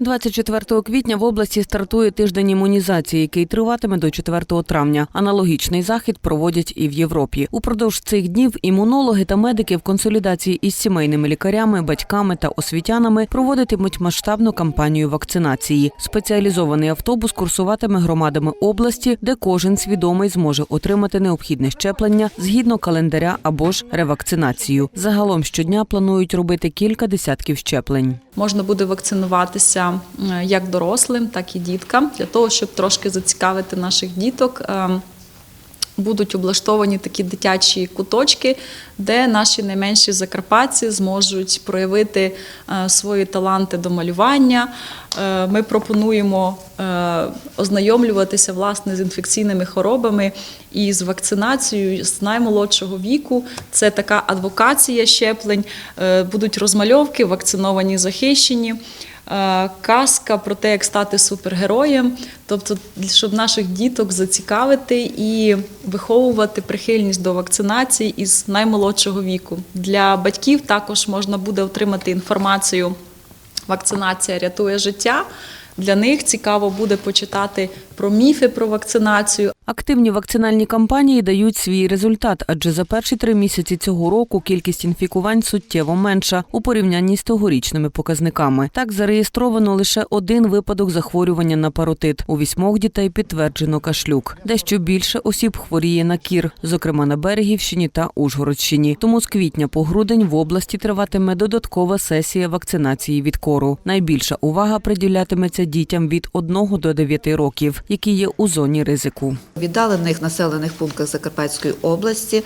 24 квітня в області стартує тиждень імунізації, який триватиме до 4 травня. Аналогічний захід проводять і в Європі. Упродовж цих днів імунологи та медики в консолідації із сімейними лікарями, батьками та освітянами проводитимуть масштабну кампанію вакцинації. Спеціалізований автобус курсуватиме громадами області, де кожен свідомий зможе отримати необхідне щеплення згідно календаря або ж ревакцинацію. Загалом щодня планують робити кілька десятків щеплень. Можна буде вакцинуватися е, як дорослим, так і діткам для того, щоб трошки зацікавити наших діток. е, Будуть облаштовані такі дитячі куточки, де наші найменші закарпатці зможуть проявити е, свої таланти до малювання. Ми пропонуємо ознайомлюватися власне з інфекційними хворобами і з вакцинацією з наймолодшого віку. Це така адвокація щеплень, будуть розмальовки, вакциновані захищені. Е, Казка про те, як стати супергероєм, тобто, щоб наших діток зацікавити і виховувати прихильність до вакцинації із наймолодшого віку. Для батьків також можна буде отримати інформацію. Вакцинація рятує життя. Для них цікаво буде почитати про міфи про вакцинацію, Активні вакцинальні кампанії дають свій результат, адже за перші три місяці цього року кількість інфікувань суттєво менша у порівнянні з тогорічними показниками. Так зареєстровано лише один випадок захворювання на паротит. У вісьмох дітей підтверджено кашлюк. Дещо більше осіб хворіє на кір, зокрема на Берегівщині та Ужгородщині. Тому з квітня по грудень в області триватиме додаткова сесія вакцинації від кору. Найбільша увага приділятиметься дітям від 1 до 9 років, які є у зоні ризику. В віддалених населених пунктах Закарпатської області,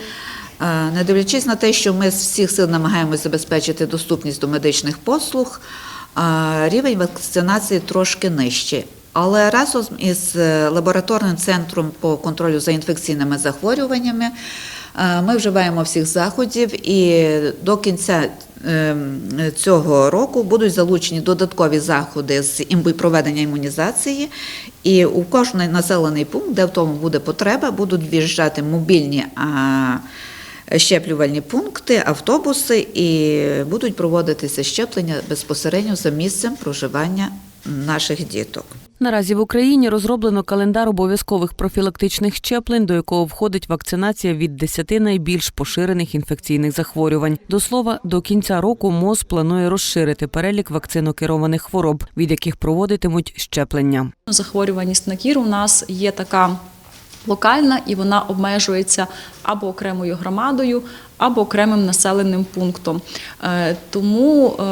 е, не дивлячись на те, що ми з всіх сил намагаємося забезпечити доступність до медичних послуг, е, рівень вакцинації трошки нижчий. Але разом із е, лабораторним центром по контролю за інфекційними захворюваннями ми вживаємо всіх заходів і до кінця цього року будуть залучені додаткові заходи з проведення імунізації, і у кожний населений пункт, де в тому буде потреба, будуть в'їжджати мобільні щеплювальні пункти, автобуси, і будуть проводитися щеплення безпосередньо за місцем проживання наших діток. Наразі в Україні розроблено календар обов'язкових профілактичних щеплень, до якого входить вакцинація від 10 найбільш поширених інфекційних захворювань. До слова, до кінця року МОЗ планує розширити перелік вакцинокерованих хвороб, від яких проводитимуть щеплення. Захворюваність на кір у нас є така локальна і вона обмежується або окремою громадою, або окремим населеним пунктом. Е, Тому, е,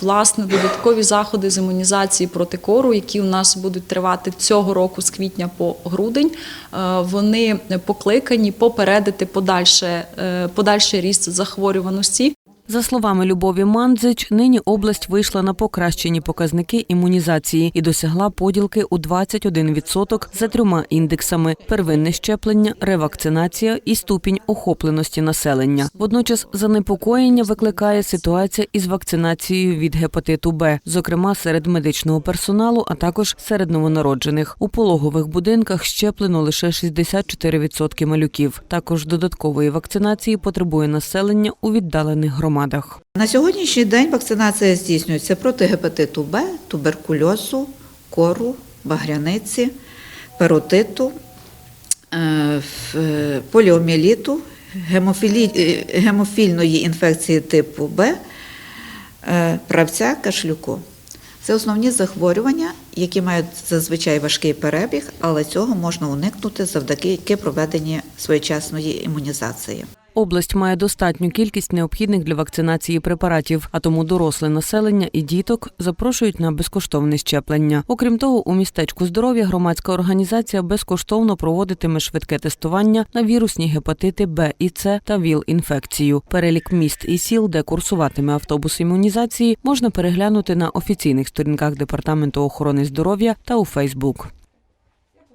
власне, додаткові заходи з імунізації проти кору, які у нас будуть тривати цього року з квітня по грудень, е, вони покликані попередити подальше, подальший ріст захворюваності. За словами Любові Мандзич, нині область вийшла на покращені показники імунізації і досягла поділки у 21% за трьома індексами: первинне щеплення, ревакцинація і ступінь охопленості населення. Водночас занепокоєння викликає ситуація із вакцинацією від гепатиту Б, зокрема серед медичного персоналу, а також серед новонароджених. У пологових будинках щеплено лише 64% малюків. Також додаткової вакцинації потребує населення у віддалених громадах. На сьогоднішній день вакцинація здійснюється проти гепатиту Б, туберкульозу, кору, багряниці, паротиту, е, е, поліоміеліту, гемофілі- е, гемофільної інфекції типу Б, правця, кашлюку. Це основні захворювання, які мають зазвичай важкий перебіг, але цього можна уникнути завдяки проведенні своєчасної імунізації. Область має достатню кількість необхідних для вакцинації препаратів, а тому доросле населення і діток запрошують на безкоштовне щеплення. Окрім того, у містечку здоров'я громадська організація безкоштовно проводитиме швидке тестування на вірусні гепатити Б і С та ВІЛ-інфекцію. Перелік міст і сіл, де курсуватиме автобус імунізації, можна переглянути на офіційних сторінках департаменту охорони здоров'я та у Фейсбук.